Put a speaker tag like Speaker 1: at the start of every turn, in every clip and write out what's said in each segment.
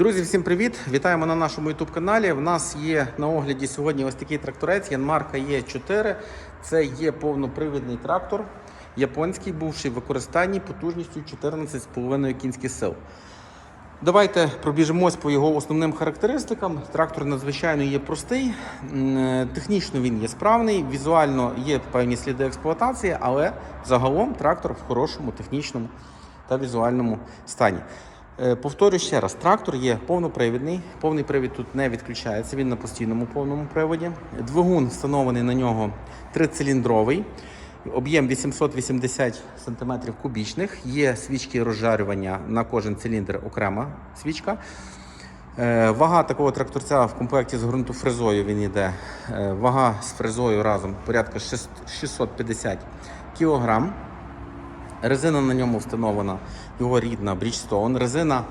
Speaker 1: Друзі, всім привіт! Вітаємо на нашому youtube каналі. В нас є на огляді сьогодні ось такий тракторець Янмарка Є4. Це є повнопривідний трактор, японський, бувший в використанні потужністю 14,5 кінських сил. Давайте пробіжимось по його основним характеристикам. Трактор надзвичайно є простий, е, технічно він є справний, візуально є певні сліди експлуатації, але загалом трактор в хорошому технічному та візуальному стані. Е, Повторю ще раз, трактор є повнопривідний. Повний привід тут не відключається, він на постійному повному приводі. Двигун встановлений на нього трициліндровий. Об'єм 880 см кубічних. Є свічки розжарювання на кожен циліндр окрема свічка. Е, Вага такого тракторця в комплекті з ґрунтофрезою він йде. Е, Вага з фрезою разом порядка 650 кг. Резина на ньому встановлена його рідна Bridgestone. Резина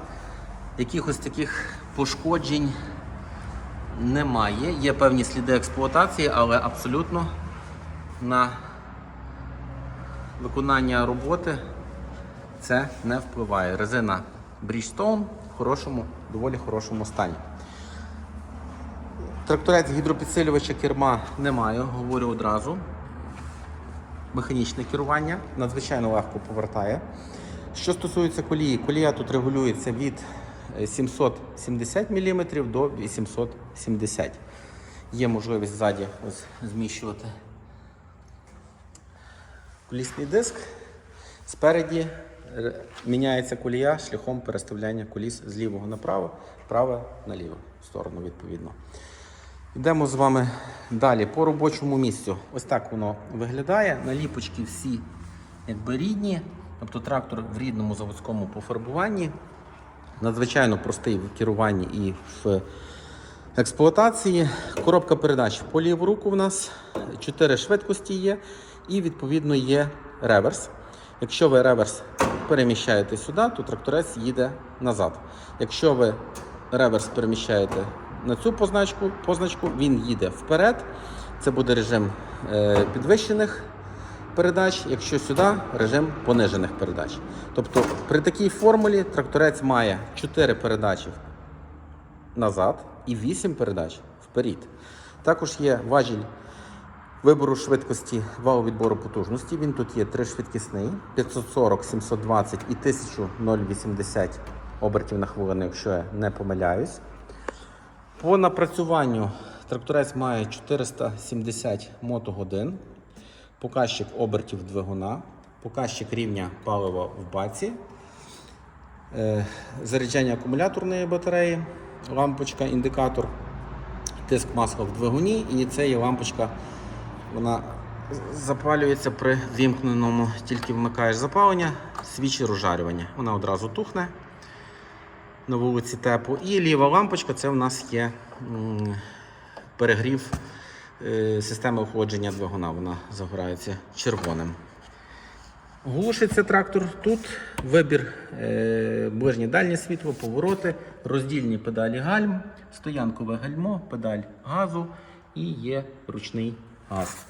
Speaker 1: якихось таких пошкоджень немає. Є певні сліди експлуатації, але абсолютно на виконання роботи це не впливає. Резина Bridgestone в хорошому, доволі хорошому стані. Тракторець гідропідсилювача керма немає, говорю одразу. Механічне керування надзвичайно легко повертає. Що стосується колії, колія тут регулюється від е, 770 мм до 870 Є можливість ззаді ось зміщувати колісний диск. Спереді е, міняється колія шляхом переставляння коліс з лівого направо, праве на ліву сторону відповідно. Йдемо з вами далі по робочому місцю. Ось так воно виглядає. Наліпочки всі якби рідні, тобто трактор в рідному заводському пофарбуванні. Надзвичайно простий в керуванні і в експлуатації. Коробка передач по ліву руку в нас 4 швидкості є, і відповідно є реверс. Якщо ви реверс переміщаєте сюди, то тракторець їде назад. Якщо ви реверс переміщаєте на цю позначку, позначку він їде вперед. Це буде режим е, підвищених передач, якщо сюди режим понижених передач. Тобто при такій формулі тракторець має 4 передачі назад і 8 передач вперед. Також є важіль вибору швидкості валу відбору потужності. Він тут є тришвидкісний 540, 720 і 1080 обертів на хвилину, якщо я не помиляюсь. По напрацюванню тракторець має 470 мотогодин, показчик обертів двигуна, показчик рівня палива в баці, е, заряджання акумуляторної батареї, лампочка, індикатор, тиск масла в двигуні і це є лампочка, вона запалюється при вімкненому, тільки вмикаєш запалення, свічі розжарювання. Вона одразу тухне на вулиці тепло. І ліва лампочка це в нас є перегрів е, системи охолодження двигуна. Вона загорається червоним. Глушиться трактор тут. Вибір е, ближнє дальнє світло, повороти, роздільні педалі гальм, стоянкове гальмо, педаль газу і є ручний газ.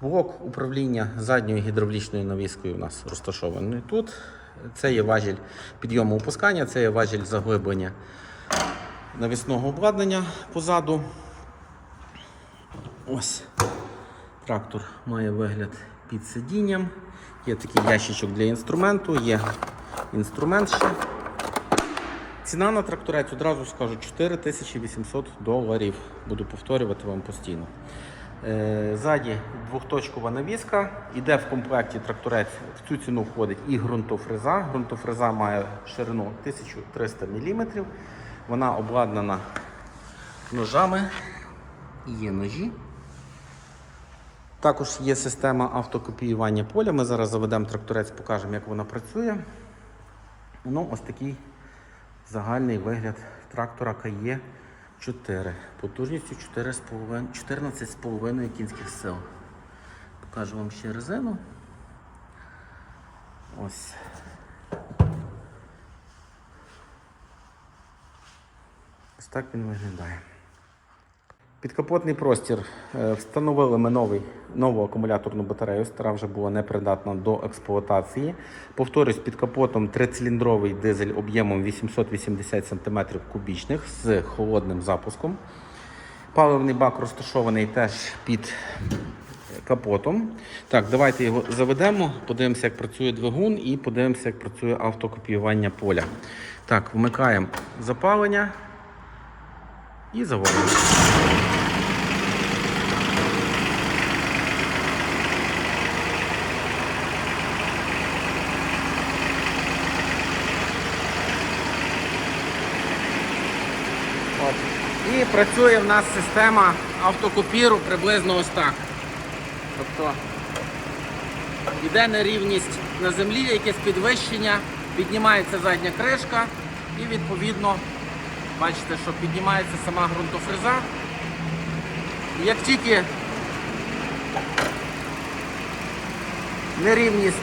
Speaker 1: Блок управління задньою гідравлічною навіскою у нас розташований тут. Це є важіль підйому опускання, це є важіль заглиблення навісного обладнання позаду. Ось трактор має вигляд під сидінням. Є такий ящичок для інструменту, є інструмент ще. Ціна на тракторець одразу скажу 4800 доларів. Буду повторювати вам постійно. Е, Ззаді двохточкова навіска. Іде в комплекті тракторець. В цю ціну входить і ґрунтофреза. Ґрунтофреза має ширину 1300 мм. Вона обладнана ножами. Є ножі. Також є система автокопіювання поля. Ми зараз заведемо тракторець, покажемо, як вона працює. Ну, ось такий загальний вигляд трактора КАЄ 4. Потужністю 14,5 кінських сил. Покажу вам ще резину. Ось. Ось так він виглядає. Підкапотний простір. Е, Встановили ми новий, нову акумуляторну батарею. Стара вже була непридатна до експлуатації. Повторюсь, під капотом трициліндровий дизель об'ємом 880 см кубічних з холодним запуском. Паливний бак розташований теж під капотом. Так, давайте його заведемо, подивимося, як працює двигун і подивимося, як працює автокопіювання поля. Так, вмикаємо запалення і заводимо. І працює в нас система автокопіру приблизно ось так. Тобто йде нерівність на землі, якесь підвищення, піднімається задня кришка і відповідно бачите, що піднімається сама ґрунтофреза. Як тільки нерівність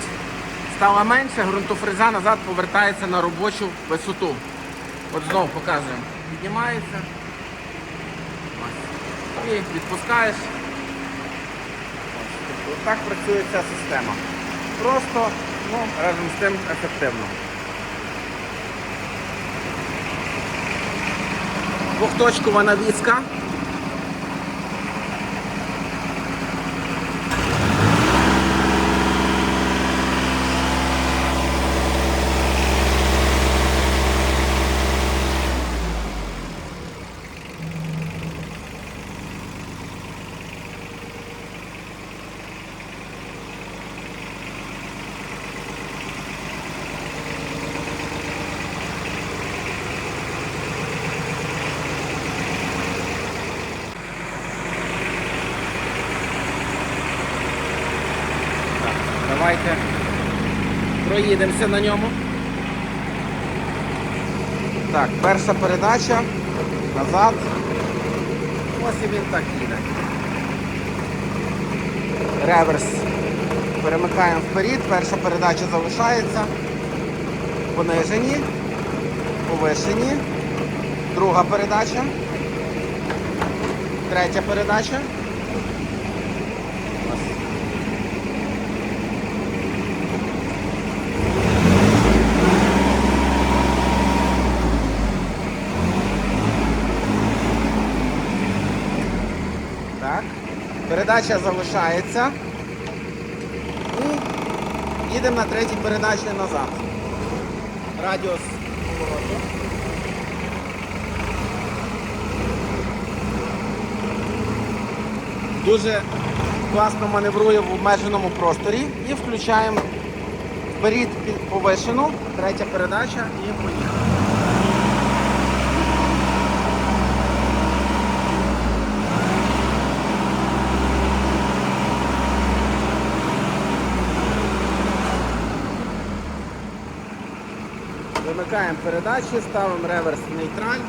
Speaker 1: стала менше, ґрунтофреза назад повертається на робочу висоту. От знову показуємо. Піднімається. Ось. Відпускаєш. Ось так працює ця система. Просто, ну, разом з тим ефективно. Двохточкова навіска. Давайте проїдемося на ньому. Так, перша передача. Назад. Ось і він так їде. Реверс. Перемикаємо вперед. Перша передача залишається. Понижені. Повишені. Друга передача. Третя передача. Так. Передача залишається. І їдемо на третій передачі назад. Радіус повороту. Дуже класно маневрує в обмеженому просторі і включаємо вперед повишену, третя передача і поїхали. Вимикаємо передачі, ставимо реверс в нейтраль.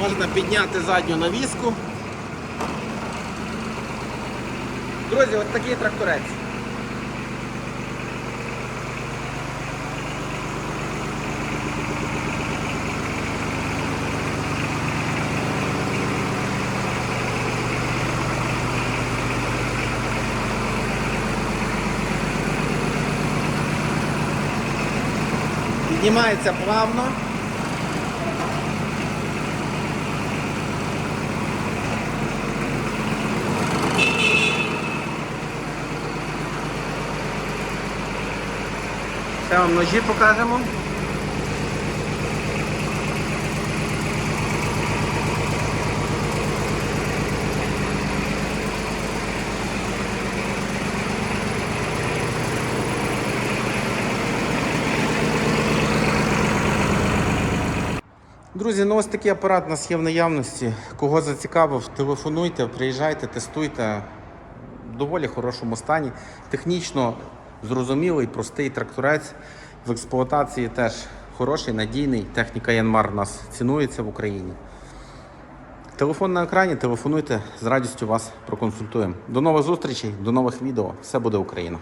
Speaker 1: Можна підняти задню навіску. Друзі, ось такий тракторець. Піднімається плавно. Вам ножі покажемо. Друзі, ну ось такий апарат у нас є в наявності. Кого зацікавив, телефонуйте, приїжджайте, тестуйте. В доволі хорошому стані. Технічно зрозумілий, простий тракторець. В експлуатації теж хороший, надійний. Техніка Янмар у нас цінується в Україні. Телефон на екрані, телефонуйте, з радістю вас проконсультуємо. До нових зустрічей, до нових відео. Все буде Україна!